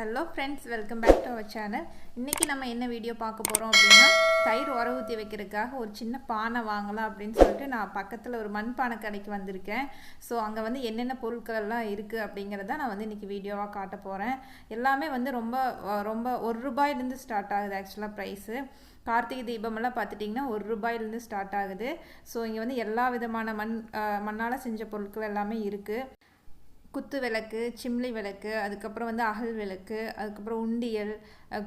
Hello friends welcome back to our channel இன்றைக்கி நம்ம என்ன வீடியோ பார்க்க போகிறோம் அப்படின்னா தயிர் உர ஊற்றி வைக்கிறதுக்காக ஒரு சின்ன பானை வாங்கலாம் அப்படின்னு சொல்லிட்டு நான் பக்கத்தில் ஒரு மண் பானை கடைக்கு வந்திருக்கேன். ஸோ அங்கே வந்து என்னென்ன பொருட்கள் எல்லாம் இருக்குது அப்படிங்கிறத நான் வந்து இன்றைக்கி வீடியோவாக காட்ட போகிறேன் எல்லாமே வந்து ரொம்ப ரொம்ப ஒரு ரூபாயிலேருந்து ஸ்டார்ட் ஆகுது ஆக்சுவலாக ப்ரைஸு கார்த்திகை தீபமெல்லாம் பார்த்துட்டிங்கன்னா ஒரு ரூபாயிலேருந்து ஸ்டார்ட் ஆகுது. ஸோ இங்கே வந்து எல்லா விதமான மண் மண்ணால் செஞ்ச பொருட்கள் எல்லாமே இருக்குது குத்து விளக்கு சிம்லி விளக்கு அதுக்கப்புறம் வந்து அகல் விளக்கு அதுக்கப்புறம் உண்டியல்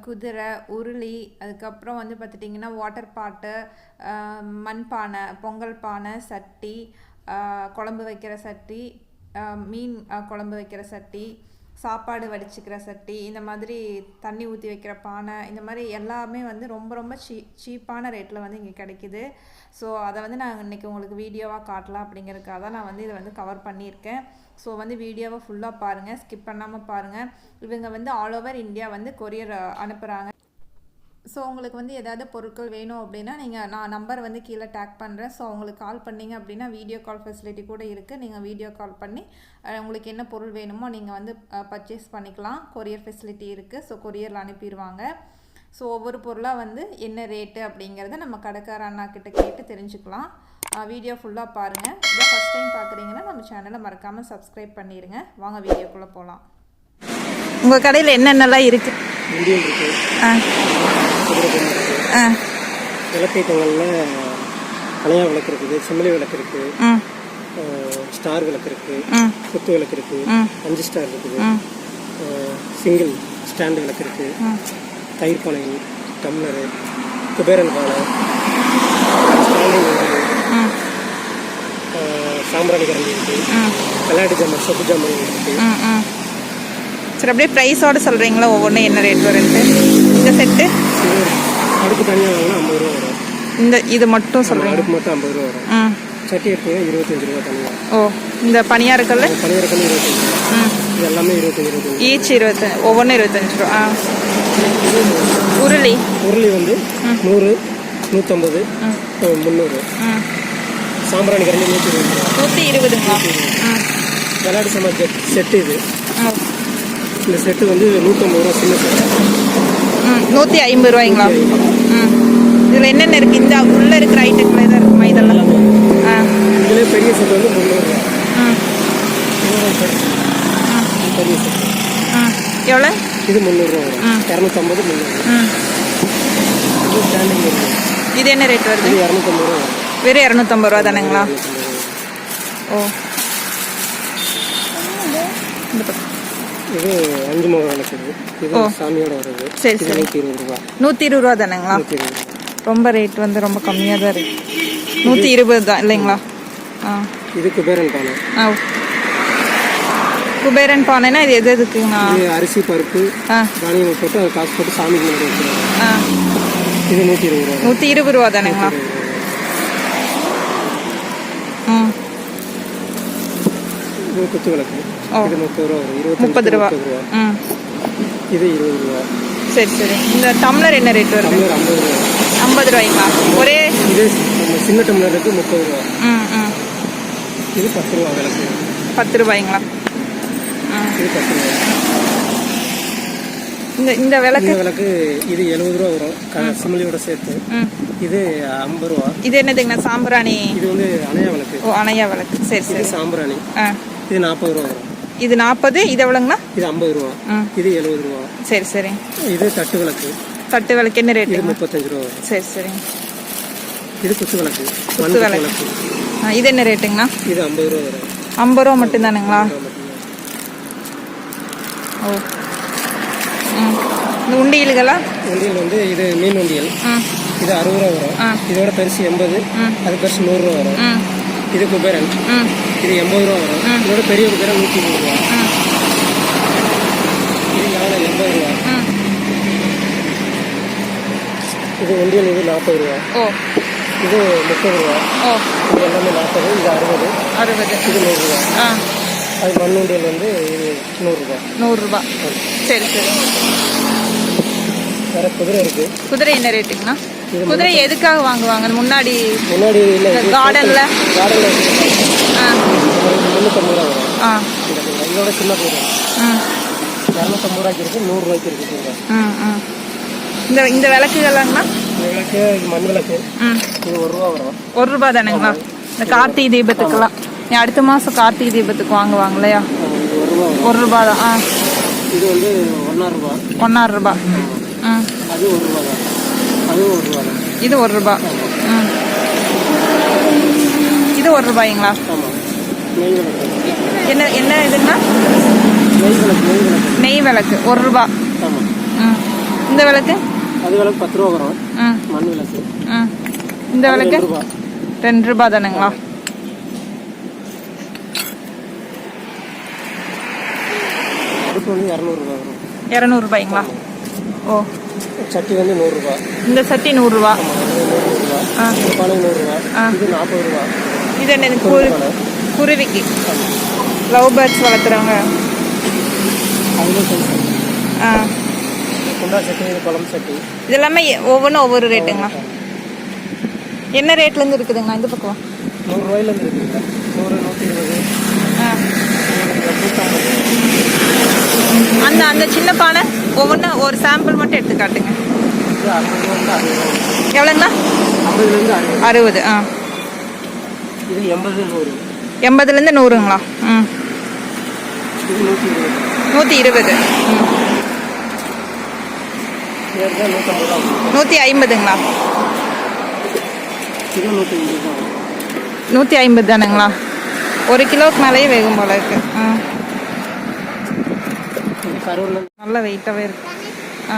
குதிரை உருளி அதுக்கப்புறம் வந்து பார்த்துட்டிங்கன்னா வாட்டர் பாட்டு மண்பானை பொங்கல் பானை சட்டி குழம்பு வைக்கிற சட்டி மீன் குழம்பு வைக்கிற சட்டி சாப்பாடு வடிச்சிக்கிற சட்டி இந்த மாதிரி தண்ணி ஊற்றி வைக்கிற பானை இந்த மாதிரி எல்லாமே வந்து ரொம்ப ரொம்ப சீ சீப்பான ரேட்டில் வந்து இங்கே கிடைக்குது. ஸோ அதை வந்து நான் இன்றைக்கி உங்களுக்கு வீடியோவாக காட்டலாம் அப்படிங்கிறதுக்காக தான் நான் வந்து இதை வந்து கவர் பண்ணியிருக்கேன். ஸோ வந்து வீடியோவை ஃபுல்லாக பாருங்கள் ஸ்கிப் பண்ணாமல் பாருங்கள் இவங்க வந்து ஆல் ஓவர் இந்தியா வந்து கொரியர் அனுப்புகிறாங்க ஸோ உங்களுக்கு வந்து எதாவது பொருட்கள் வேணும் அப்படின்னா நீங்கள் நான் நம்பர் வந்து கீழே டேக் பண்ணுறேன் ஸோ உங்களுக்கு கால் பண்ணீங்க அப்படின்னா வீடியோ கால் ஃபெசிலிட்டி கூட இருக்குது நீங்கள் வீடியோ கால் பண்ணி உங்களுக்கு என்ன பொருள் வேணுமோ நீங்கள் வந்து பர்ச்சேஸ் பண்ணிக்கலாம். கொரியர் ஃபெசிலிட்டி இருக்குது ஸோ கொரியரில் அனுப்பிடுவாங்க ஸோ ஒவ்வொரு பொருளாக வந்து என்ன ரேட்டு அப்படிங்கிறத நம்ம கடைக்கார அண்ணா கிட்ட கேட்டு தெரிஞ்சுக்கலாம். வீடியோ ஃபுல்லாக பாருங்கள் இதை ஃபஸ்ட் டைம் பார்க்குறீங்கன்னா நம்ம சேனலை மறக்காமல் சப்ஸ்கிரைப் பண்ணிடுங்க வாங்க வீடியோக்குள்ளே போகலாம் உங்கள் கடையில் என்னென்னலாம் இருக்குது ஆ. ஆ. விளக்கேற்றங்களில் அணையா விளக்கு இருக்குது செம்மலி விளக்கு இருக்கு. ம் அஹ் ஸ்டார் விளக்கு இருக்கு. ம் குத்து விளக்கு இருக்கு. ம். அஞ்சு ஸ்டார் இருக்குது. சிங்கிள் ஸ்டாண்டு விளக்கு இருக்கு. ம் தயிர் பானை டம்ளரு குபேரன் பானை ஸ்டாண்டிங் விளக்கு, சாம்பிராணி கரண்டி இருக்கு. ம் கல்லாடி ஜாமான் சொப்பு ஜாமான் இருக்கு. ம் ம் சரி அப்படியே ப்ரைஸோடு சொல்கிறீங்களா ஒவ்வொன்றும் என்ன ரேட் வரும்ட்டு இந்த செட்டு அடுப்பு தனியாக வாங்கினா ஐம்பது ரூபா வரும். இந்த இது மட்டும் சொல்கிறீங்க அடுப்பு மட்டும் ஐம்பது ரூபா வரும். ம் சட்டி எடுத்தீங்கன்னா இருபத்தஞ்சு ரூபா தனியாக ஓ இந்த பனியாருக்கல்ல? பனியாரக்கல் இருபத்தஞ்சு ரூபா. ம். இது எல்லாமே இருபத்தஞ்சு இருபத்தஞ்சு. ஈச் இருபத்தஞ்சு ஒவ்வொன்றும் இருபத்தஞ்சு ரூபா. ஆ. உருளி. உருளி வந்து நூறு நூற்றம்பது முந்நூறு. சாம்பிராணி கரண்டி நூற்றி இருபது ரூபா. நூற்றி இருபதுங்களா? விளையாட்டு செட் செட்டு இது. இந்த செட்டு வந்து நூற்றம்பது ரூபா சின்ன செட்டு. ம் நூற்றி ஐம்பது ரூபாய்ங்களா? ம். இதில் என்னென்ன இருக்குது இந்த உள்ளே இருக்கிற ஐட்டங்கள் எதாவது இருக்குமா இதெல்லாம்? ஆ. இதுலேயே பெரிய செட்டு வந்து முந்நூறுரூவா ம். பெரிய செட்டு. ம் எவ்வளோ? இது முந்நூறுரூவா. வரும். இரநூத்தம்பது முந்நூறு ம். இது ஸ்டாண்டிங் இருக்கு இது என்ன ரேட் வருது? இது இரநூத்தம்பது ரூபா வரும். வெறும் இரநூத்தம்பது ரூபா தானேங்களா? ஓ. இந்த பக்கம். இது அஞ்சு முகம் விளக்குது இது. சாமியோட வருது சரி, சரி. நூற்றி இருபது ரூபா. நூற்றி இருபது ரூபா தானேங்களா? நூற்றி இருபது. ரொம்ப ரேட் வந்து ரொம்ப கம்மியாக தான் இருக்கு. நூற்றி இருபது தான் இல்லைங்களா? ஆ. இது குபேரன் பானை. ஆ குபேரன் பானைனா இது எது எதுக்குங்கண்ணா இது அரிசி பருப்பு தானியம் போட்டு அது காசு போட்டு சாமிக்கு முன்னாடி வச்சுருவாங்க. ஆ. இது நூற்றி இருபது ரூபா. நூற்றி இருபது ரூபா தானேங்களா? ம். இது குத்து விளக்கு. இது முப்பது ரூபா வரும். இருபத்தஞ்சு முப்பது ரூபா. இது இருபது ரூபா. சரி சரி. இந்த டம்ளர் என்ன ரேட் வருது? டம்ளர் ஐம்பது ரூபா. ஐம்பது ரூபாய்ங்களா? ஒரே இது சின்ன டம்ளருக்கு முப்பது ரூபா. இது பத்து ரூபா விளக்கு. பத்து ரூபாய்ங்களா? இது பத்து ரூபா. இந்த இந்த விளக்கு? விளக்கு இது எழுபது ரூபா வரும். சிமிலியோட சேர்த்து. இது ஐம்பது ரூபா. இது என்னதுங்கண்ணா? சாம்பிராணி. இது வந்து அணையா விளக்கு. ஓ அணையா விளக்கு. சரி சரி. சாம்பிராணி. ஆ. இது நாற்பது ரூபா வரும். இது நாற்பது இது எவ்வளோங்கண்ணா? இது ஐம்பது ரூபா. இது எழுபது ரூபா. சரி சரி. இது தட்டு விளக்கு. தட்டு விளக்கு என்ன இது ரேட்டு முப்பத்தஞ்சு ரூபா வரும். சரி சரி. இது குத்து விளக்கு. குத்து விளக்கு. இது என்ன ரேட்டுங்கண்ணா இது ஐம்பது ரூபா வரும். ஐம்பது ரூபா மட்டும்தானுங்களா. ஓ. இந்த உண்டியல்களா உண்டியல் வந்து இது மீன் உண்டியல். இது அறுபது ரூபா வரும். இதோட பெருசு எண்பது. அது பெருசு நூறுரூவா வரும். ம். இது குபேரன். ம். இது எண்பது ரூபா வரும். இதோட பெரிய குபேரன் நூற்றி இருபது ரூபா. இது எவ்வளோ எண்பது ரூபா. இது உண்டியல் இது நாற்பது ரூபா. ஓ. இது முப்பது ரூபா. இது எல்லாமே நாற்பது இது அறுபது. அறுபது. இது நூறுரூவா அது மண் உண்டியல் வந்து இது நூறுரூவா நூறுரூபா சரி சரி. வேற குதிரை இருக்கு. குதிரை என்ன ரேட்டுங்கண்ணா? குதிரை எதுக்காக வாங்குவாங்க? முன்னாடி முன்னாடி இல்லை கார்டன்ல கார்டனில் முந்நூற்றம்பது ரூபா வரும் ஆ. இந்த குதிரை. இதோட சின்ன குதிரை ம் இரநூத்தி ரூபாய்க்கு இருக்குது நூறுரூவாய்க்கு இருக்குதுங்க ம் ம் இந்த இந்த விளக்குகள்லாங்கண்ணா விளக்கு இது மண் விளக்கு ம். இது ஒரு ரூபா வரும் ஒரு ரூபா தானேங்களா? இந்த கார்த்திகை தீபத்துக்கெல்லாம் நீ அடுத்த மாதம் கார்த்திகை தீபத்துக்கு வாங்குவாங்க இல்லையா ஒரு ரூபா வரும் தான். ஆ. இது வந்து ஒன்றாயிரம் ரூபா ஒன்னாறு ரூபா. ம் அது ஒரு ரூபா தான் அதுவும் ஒரு ரூபா தான் இது ஒரு ரூபா. ம். இது ஒரு ரூபாய்ங்களா? ஆமாம் என்ன என்ன இதுங்கண்ணா நெய் விளக்கு ஒரு ரூபா. இந்த விளக்கு? அது விளக்கு பத்து ரூபா வரும். மண் விளக்கு. இந்த விளக்கு? ரெண்டு ரூபா. தானுங்களா? இரநூறுபாய்ங்களா ஓ. சட்டி வந்து நூறுரூபா இந்த சட்டி நூறுரூவா ஆ. நூறுரூவா. இது நாற்பது ரூபா. இது என்னது குரு குருவிக்கு. லவ் பேர்ட்ஸ் வளர்க்குறவங்க. ஆ. குண்டா சட்டி இது குழம்பு சட்டி இது எல்லாமே ஒவ்வொன்றும் ஒவ்வொரு ரேட்டுங்களா என்ன ரேட்லேருந்து இருக்குதுங்க இந்த பக்கம்? நூறுரூவாயிலேருந்து இருக்குதுங்க நூறு நூற்றி இருபது ஆ. அந்த அந்த சின்ன பானை ஒவ்வொன்றும் ஒரு சாம்பிள் மட்டும் எடுத்து காட்டுங்க. எவ்வளோங்கண்ணா? அறுபது. அறுபது ஆ. இது எண்பது நூறு எண்பதுலேருந்து நூறுங்களா? ம். நூற்றி இருபது. நூற்றி ம் நூற்றி ஐம்பதுங்களா? நூற்றி ஐம்பது தானுங்களா? ஒரு கிலோவுக்கு மேலேயே வேகும் போல இருக்கு. ஆ. நல்ல வெயிட்டாகவே இருக்கு. ஆ.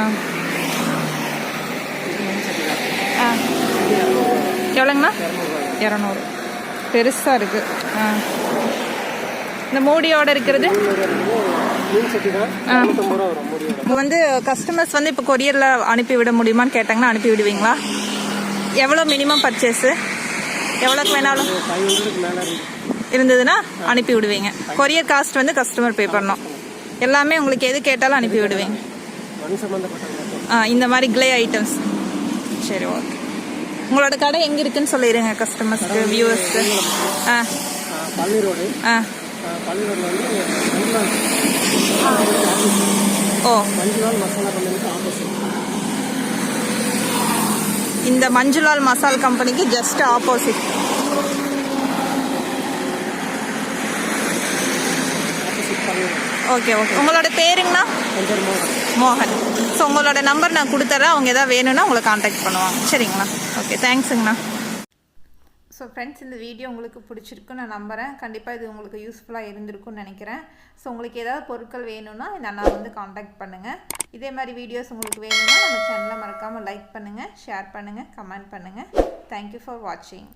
ஆ. எவ்வளோங்கண்ணா இரநூறு. பெருசாக இருக்கு. ஆ. இந்த மூடியோட இருக்கிறது? ஆ. இப்போ வந்து கஸ்டமர்ஸ் வந்து இப்போ கொரியரில் அனுப்பி விட முடியுமான்னு கேட்டாங்கன்னா அனுப்பி விடுவீங்களா? எவ்வளோ மினிமம் பர்ச்சேஸு எவ்வளோக்கு வேணாலும் இருந்ததுன்னா அனுப்பி விடுவீங்க. கொரியர் காஸ்ட் வந்து கஸ்டமர் பே பண்ணணும். எல்லாமே உங்களுக்கு எது கேட்டாலும் அனுப்பி விடுவீங்க. ஆ இந்த மாதிரி கிளே ஐட்டம்ஸ் சரி ஓகே உங்களோட கடை எங்கே இருக்குன்னு சொல்லிடுங்க கஸ்டமர்ஸ்க்கு வியூவர்ஸ்க்கு ஆ. பள்ளி ரோடு ஆ. பள்ளி ரோடில் வந்து மஞ்சுளால் ஓ மஞ்சுளால் மசாலா கம்பெனிக்கு ஆப்போசிட் இந்த மஞ்சுளால் மசால் கம்பெனிக்கு ஜஸ்ட் ஆப்போசிட் ஓகே ஓகே உங்களோட பேருங்கண்ணா மோகன். ஸோ உங்களோட நம்பர் நான் கொடுத்துட்றேன் அவங்க எதாவது வேணும்னா உங்களை காண்டாக்ட் பண்ணுவாங்க. சரிங்களா? ஓகே தேங்க்ஸுங்கண்ணா ஸோ ஃப்ரெண்ட்ஸ் இந்த வீடியோ உங்களுக்கு பிடிச்சிருக்குன்னு நான் நம்புகிறேன் கண்டிப்பாக இது உங்களுக்கு யூஸ்ஃபுல்லாக இருந்திருக்கும்னு நினைக்கிறேன். ஸோ உங்களுக்கு ஏதாவது பொருட்கள் வேணும்னா இந்த அண்ணா வந்து காண்டாக்ட் பண்ணுங்கள் இதே மாதிரி வீடியோஸ் உங்களுக்கு வேணும்னா நம்ம சேனலை மறக்காமல் லைக் பண்ணுங்கள் ஷேர் பண்ணுங்கள் கமெண்ட் பண்ணுங்கள் தேங்க்யூ ஃபார் வாட்சிங்